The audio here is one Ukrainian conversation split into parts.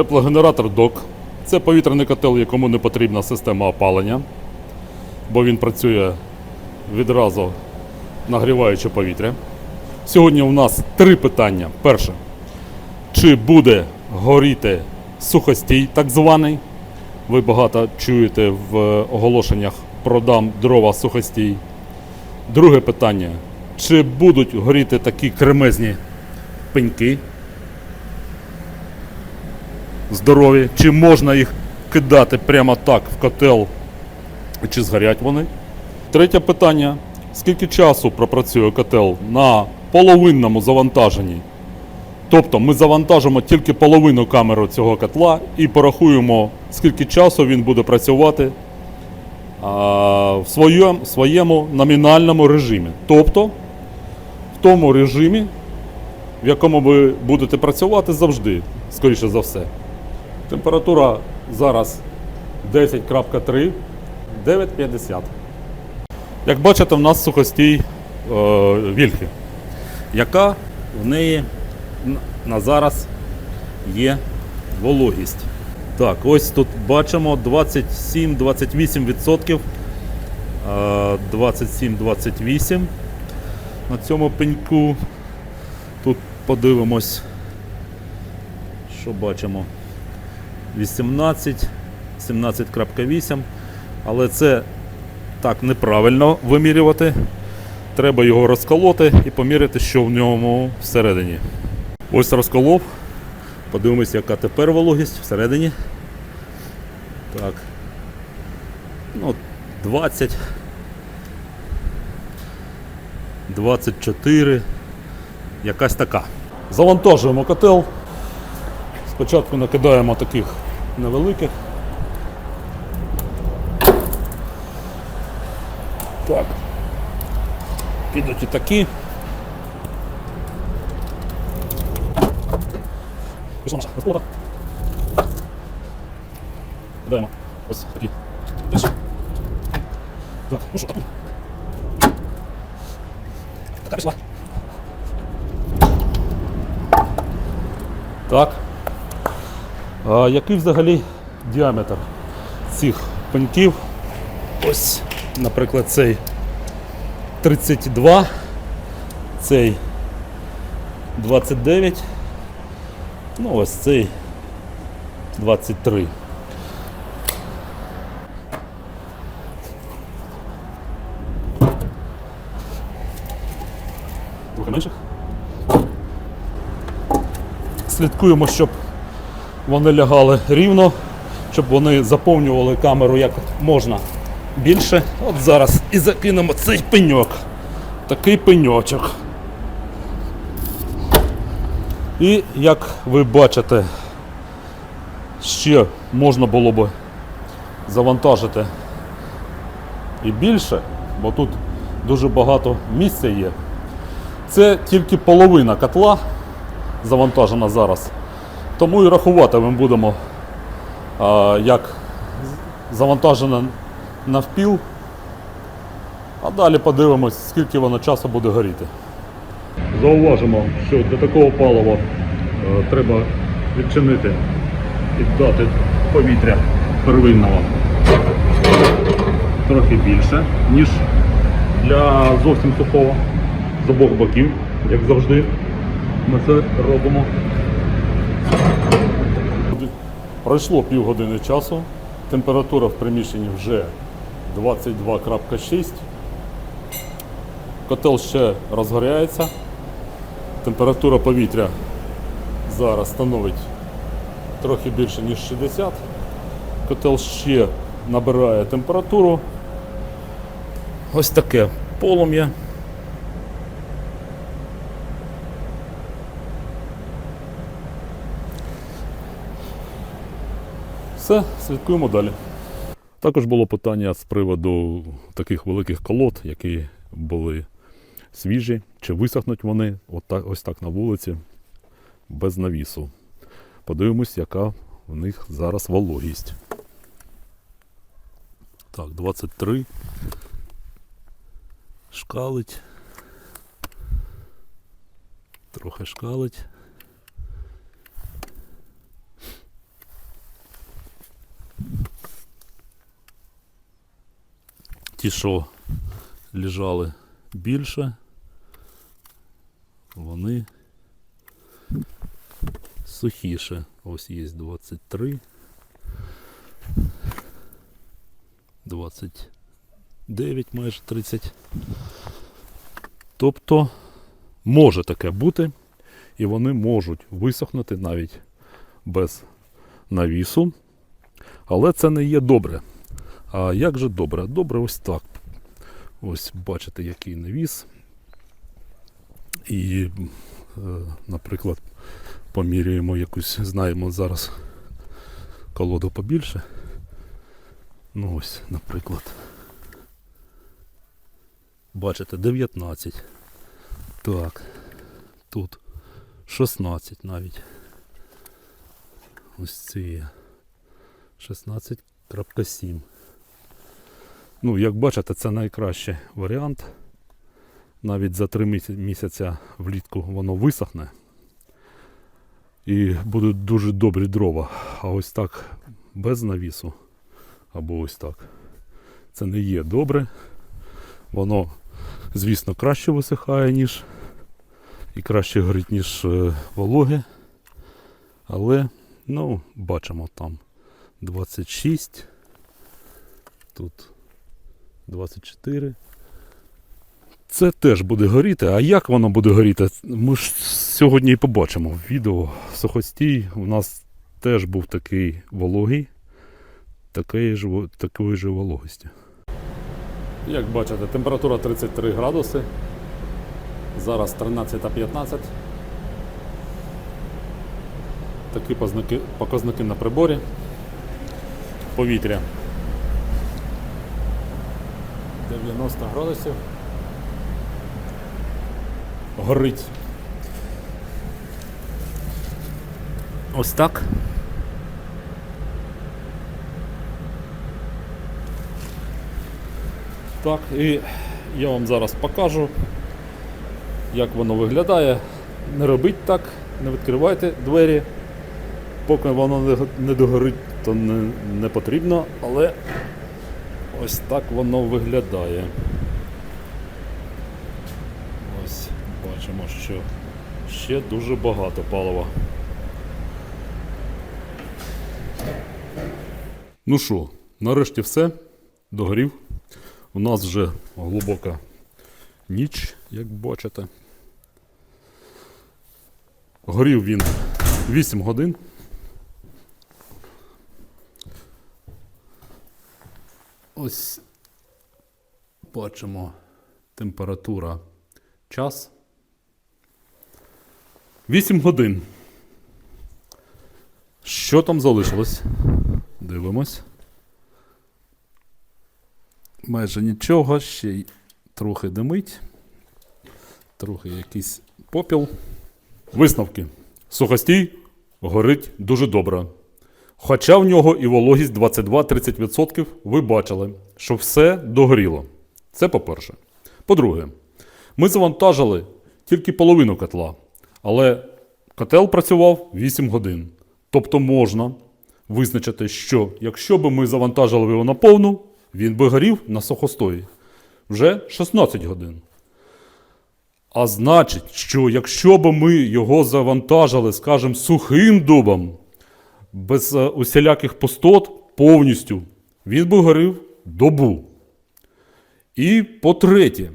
Теплогенератор DOC. Це повітряний котел, якому не потрібна система опалення, бо він працює відразу нагріваючи повітря. Сьогодні у нас три питання. Перше. Чи буде горіти сухостій, так званий? Ви багато чуєте в оголошеннях продам дрова сухостій. Друге питання. Чи будуть горіти такі кремезні пеньки? Здорові? Чи можна їх кидати прямо так в котел? Чи згорять вони? Третє питання. Скільки часу пропрацює котел на половинному завантаженні? Тобто ми завантажимо тільки половину камеру цього котла і порахуємо, скільки часу він буде працювати а, в своєму, своєму номінальному режимі. Тобто в тому режимі, в якому ви будете працювати завжди, скоріше за все. Температура зараз 10.3, 9.50. Як бачите, в нас сухостій е, вільхи, яка в неї на зараз є вологість. Так, ось тут бачимо 27-28%. е, 27-28 на цьому пеньку. Тут подивимось, що бачимо. 18, 17.8. Але це так неправильно вимірювати. Треба його розколоти і поміряти, що в ньому всередині. Ось розколов. Подивимось, яка тепер вологість всередині. Так. Ну, 20. 24. Якась така. Завантажуємо котел. Спочатку накидаємо таких невеликих. Так. Підуть і такі. Пішла наша розплота. Кидаємо. Ось такі. Так, ну що, таку. Така пішла. Так. А який взагалі діаметр цих пеньків? Ось, наприклад, цей 32, цей 29, ну ось цей 23. Трохи менших. Слідкуємо, щоб вони лягали рівно, щоб вони заповнювали камеру як можна більше. От зараз і закинемо цей пеньок. Такий пеньочок. І як ви бачите, ще можна було би завантажити і більше, бо тут дуже багато місця є. Це тільки половина котла завантажена зараз. Тому і рахувати ми будемо як завантажена навпіл. А далі подивимось, скільки воно часу буде горіти. Зауважимо, що для такого палива е, треба відчинити і дати повітря первинного трохи більше, ніж для зовсім сухого з обох боків, як завжди. Ми це робимо. Пройшло півгодини часу. Температура в приміщенні вже 22.6. Котел ще розгоряється. Температура повітря зараз становить трохи більше, ніж 60. Котел ще набирає температуру. Ось таке полум'я. Все, слідкуємо далі. Також було питання з приводу таких великих колод, які були свіжі, чи висохнуть вони ось так на вулиці без навісу. Подивимось, яка в них зараз вологість. Так, 23. Шкалить. Трохи шкалить. Ті, що лежали більше, вони сухіше. Ось є 23. 29, майже 30. Тобто може таке бути, і вони можуть висохнути навіть без навісу. Але це не є добре. А як же добре? Добре ось так. Ось бачите, який навіс. І, е, наприклад, поміряємо якусь, знаємо зараз колоду побільше. Ну ось, наприклад. Бачите, 19. Так. Тут 16 навіть. Ось ці є. 16.7. Ну, як бачите, це найкращий варіант. Навіть за 3 місяці, місяця влітку воно висохне. І будуть дуже добрі дрова. А ось так без навісу. Або ось так. Це не є добре. Воно, звісно, краще висихає, ніж і краще горить, ніж е, вологе. Але, ну, бачимо там 26. Тут 24. Це теж буде горіти. А як воно буде горіти? Ми ж сьогодні і побачимо в відео. Сухостій у нас теж був такий вологий, такої ж, такої ж вологості. Як бачите, температура 33 градуси. Зараз 13.15. Такі показники, показники на приборі. Повітря 90 градусів. Горить. Ось так. Так, і я вам зараз покажу, як воно виглядає. Не робіть так, не відкривайте двері. Поки воно не, догорить, то не, не потрібно, але ось так воно виглядає. Ось бачимо, що ще дуже багато палива. Ну що, нарешті все. Догорів. У нас вже глибока ніч, як бачите. Горів він 8 годин. Ось бачимо температура час. 8 годин. Що там залишилось? Дивимось. Майже нічого, ще й трохи димить, трохи якийсь попіл. Висновки. Сухостій горить дуже добре. Хоча в нього і вологість 22-30%, ви бачили, що все догоріло. Це по-перше. По-друге, ми завантажили тільки половину котла, але котел працював 8 годин. Тобто можна визначити, що якщо б ми завантажили його на повну, він би горів на сухостої вже 16 годин. А значить, що якщо б ми його завантажили, скажімо, сухим дубом, без е, усіляких пустот повністю, він би горів добу. І по-третє,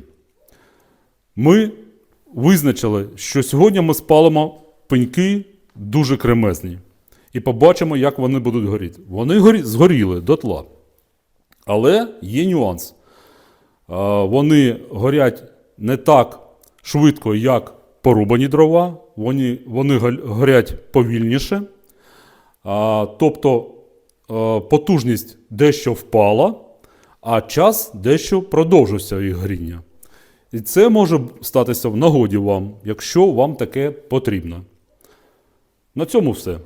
ми визначили, що сьогодні ми спалимо пеньки дуже кремезні. І побачимо, як вони будуть горіти. Вони горі... згоріли дотла. Але є нюанс. Вони горять не так швидко, як порубані дрова, вони, вони горять повільніше. Тобто потужність дещо впала, а час дещо продовжився їх гріння. І це може статися в нагоді вам, якщо вам таке потрібно. На цьому все.